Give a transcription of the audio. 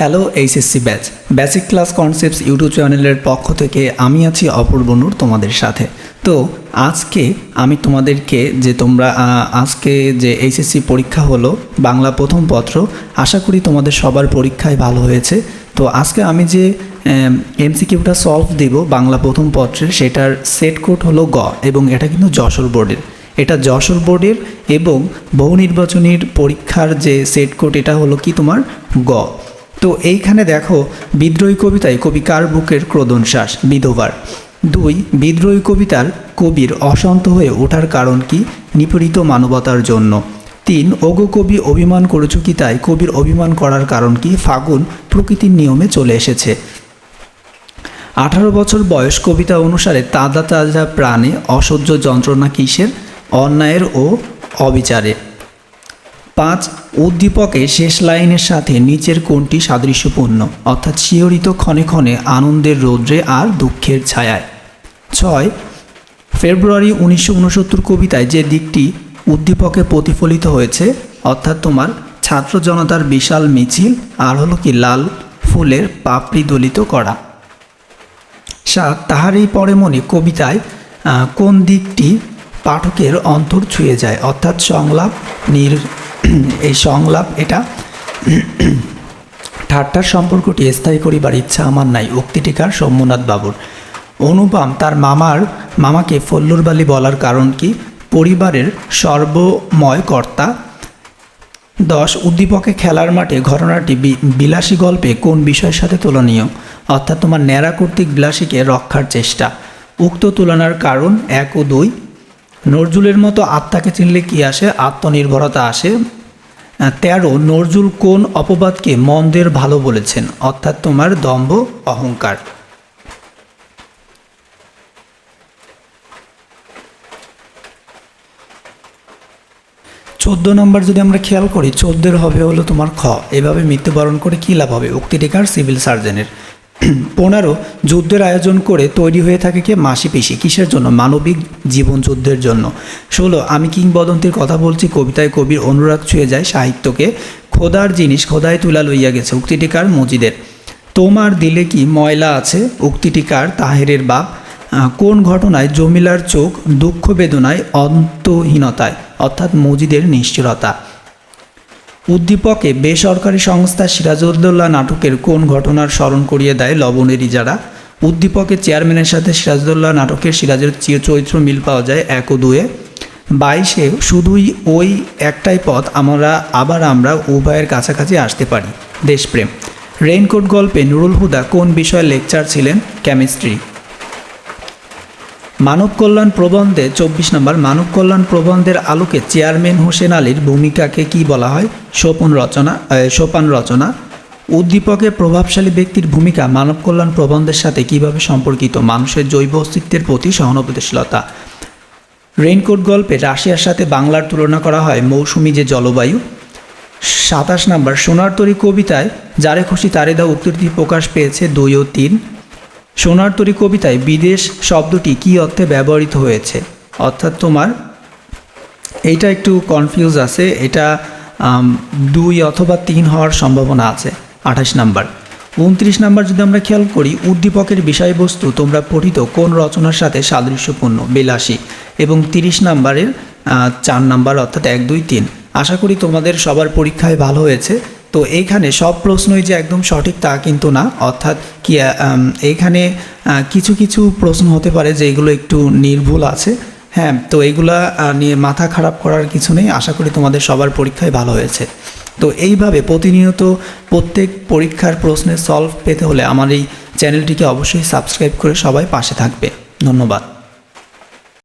Hello HSC batch basic class concepts YouTube চ্যানেলের পক্ষ থেকে আমি আছি অপূর্ব নূর, তোমাদের সাথে। তো, আজকে আমি তোমাদেরকে যে তোমরা আজকে যে এইচএসসি পরীক্ষা হলো, বাংলা প্রথম পত্র, আশা করি তোমাদের সবার পরীক্ষায় ভালো হয়েছে। তো, আজকে আমি যে এমসিকিউটা সলভ দেব বাংলা প্রথম পত্রের সেটার সেট কোড হলো গ, এবং এটা কিন্তু যশোর বোর্ডের এটা যশোর বোর্ডের এবং বহু নির্বাচনীর পরীক্ষার যে সেট কোড এটা হলো কি তোমার? গ। তো এইখানে দেখো, বিদ্রোহী কবিতায় কবি কার বুকের ক্রোদন শ্বাস? বিধবার। দুই, বিদ্রোহী কবিতার কবির অশান্ত হয়ে ওঠার কারণ কি? নিপীড়িত মানবতার জন্য। তিন, ওগো কবি অভিমান করেছ কি তাই? কবির অভিমান করার কারণ কি? ফাগুন প্রকৃতির নিয়মে চলে এসেছে। আঠারো বছর বয়স কবিতা অনুসারে তাজা তাজা প্রাণে অসহ্য যন্ত্রণা কিসের? অন্যায়ের ও অবিচারে পাঁচ উদ্দীপকে শেষ লাইনের সাথে নিচের কোনটি সাদৃশ্যপূর্ণ, অর্থাৎ শিহরিত ক্ষণে ক্ষণে আনন্দের রৌদ্রে আর দুঃখের ছায়ায়। ছয়, ফেব্রুয়ারি উনিশশো উনসত্তর কবিতায় যে দিকটি উদ্দীপকে প্রতিফলিত হয়েছে, অর্থাৎ তোমার ছাত্র জনতার বিশাল মিছিল, আর হলো কি লাল ফুলের পাপড়ি দলিত করা সাত তাহারই পরে মনে কবিতায় কোন দিকটি পাঠকের অন্তর ছুঁয়ে যায়, অর্থাৎ সংলাপ নির এই সংলাপ, এটা ঠাট্টার সম্পর্কটি স্থায়ী করিবার ইচ্ছা আমার নাই। উক্তিটিকার সোমনাথ বাবুর। অনুপম তার মামার, মামাকে ফল্লুরবালি বলার কারণ কি? পরিবারের সর্বময় কর্তা। দশ, উদ্দীপকে খেলার মাঠে ঘটনাটি বিলাসী গল্পে কোন বিষয়ের সাথে তুলনীয়? অর্থাৎ তোমার ন্যাড়া কর্তৃক বিলাসীকে রক্ষার চেষ্টা। উক্ত তুলনার কারণ এক ও দুই। নজরুলের মতো আত্মাকে চিনলে কি আসে? আত্মনির্ভরতা আসে। তেরো, নজরুল কোন অপবাদকে মন্দের ভালো বলেছেন? অর্থাৎ তোমার দম্ভ, অহংকার। চোদ্দ নম্বর যদি আমরা খেয়াল করি, চোদ্দের হবে হলো তোমার খ। এভাবে মৃত্যুবরণ করে কী লাভ হবে? উক্তিটিকার সিভিল সার্জনের। পনেরো, যুদ্ধের আয়োজন করে তৈরি হয়ে থাকে কি? মাসি কিসের জন্য? মানবিক জীবন যুদ্ধের জন্য। ষোলো, আমি কিংবদন্তির কথা বলছি, কবিতায় কবির অনুরাগ ছুঁয়ে যায় সাহিত্যকে। খোদার জিনিস খোদায় তুলা লইয়া গেছে উক্তিটিকার মজিদের। তোমার দিলে কি ময়লা আছে? উক্তিটিকার তাহেরের বাপ। কোন ঘটনায় জমিলার চোখ দুঃখ বেদনায় অন্তহীনতায়? অর্থাৎ মজিদের নিশ্চরতা উদ্দীপকে বেসরকারি সংস্থা সিরাজউদ্দৌল্লা নাটকের কোন ঘটনার স্মরণ করিয়ে দেয় লবণের ইজারা উদ্দীপকে চেয়ারম্যানের সাথে সিরাজউদ্দৌল্লা নাটকের সিরাজের চরিত্র মিল পাওয়া যায় এক ও দুয়ে। বাইশে, শুধুই ওই একটাই পথ, আমরা আবার আমরা উভয়ের কাছাকাছি আসতে পারি। দেশপ্রেম। রেইনকোট গল্পে নুরুল হুদা কোন বিষয়ে লেকচার ছিলেন? কেমিস্ট্রি। মানব কল্যাণ প্রবন্ধে চব্বিশ নম্বর, মানব কল্যাণ প্রবন্ধের আলোকে চেয়ারম্যান হোসেন আলীর ভূমিকাকে কি বলা হয়? সোপন রচনা সোপান রচনা। উদ্দীপকে প্রভাবশালী ব্যক্তির ভূমিকা মানব কল্যাণ প্রবন্ধের সাথে কীভাবে সম্পর্কিত? মানুষের জৈব অস্তিত্বের প্রতি সহানুভূতিশীলতা। রেইনকোট গল্পে রাশিয়ার সাথে বাংলার তুলনা করা হয় মৌসুমি যে জলবায়ু। সাতাশ নম্বর, সোনার তরী কবিতায়, যারে খুশি তারে দাও উক্তিটি প্রকাশ পেয়েছে দুই ও তিন। সোনার তরী কবিতায় বিদেশ শব্দটি কী অর্থে ব্যবহৃত হয়েছে? অর্থাৎ তোমার, এইটা একটু কনফিউজ আছে, এটা দুই অথবা তিন হওয়ার সম্ভাবনা আছে, আঠাশ নাম্বার। উনত্রিশ নাম্বার যদি আমরা খেয়াল করি, উদ্দীপকের বিষয়বস্তু তোমরা পঠিত কোন রচনার সাথে সাদৃশ্যপূর্ণ? বিলাসী। এবং তিরিশ নাম্বারের চার নাম্বার অর্থাৎ এক, দুই, তিন। আশা করি তোমাদের সবার পরীক্ষায় ভালো হয়েছে। তো এইখানে সব প্রশ্নই যে একদম সঠিক তা কিন্তু না। অর্থাৎ কি এইখানে কিছু কিছু প্রশ্ন হতে পারে যেগুলো একটু নির্ভুল আছে। হ্যাঁ তো এইগুলা নিয়ে মাথা খারাপ করার কিছু নেই। আশা করি তোমাদের সবার পরীক্ষায় ভালো হয়েছে। তো এইভাবে প্রতিনিয়ত প্রত্যেক পরীক্ষার প্রশ্নের সলভ পেতে হলে আমার এই চ্যানেলটিকে অবশ্যই সাবস্ক্রাইব করে সবাই পাশে থাকবে। ধন্যবাদ।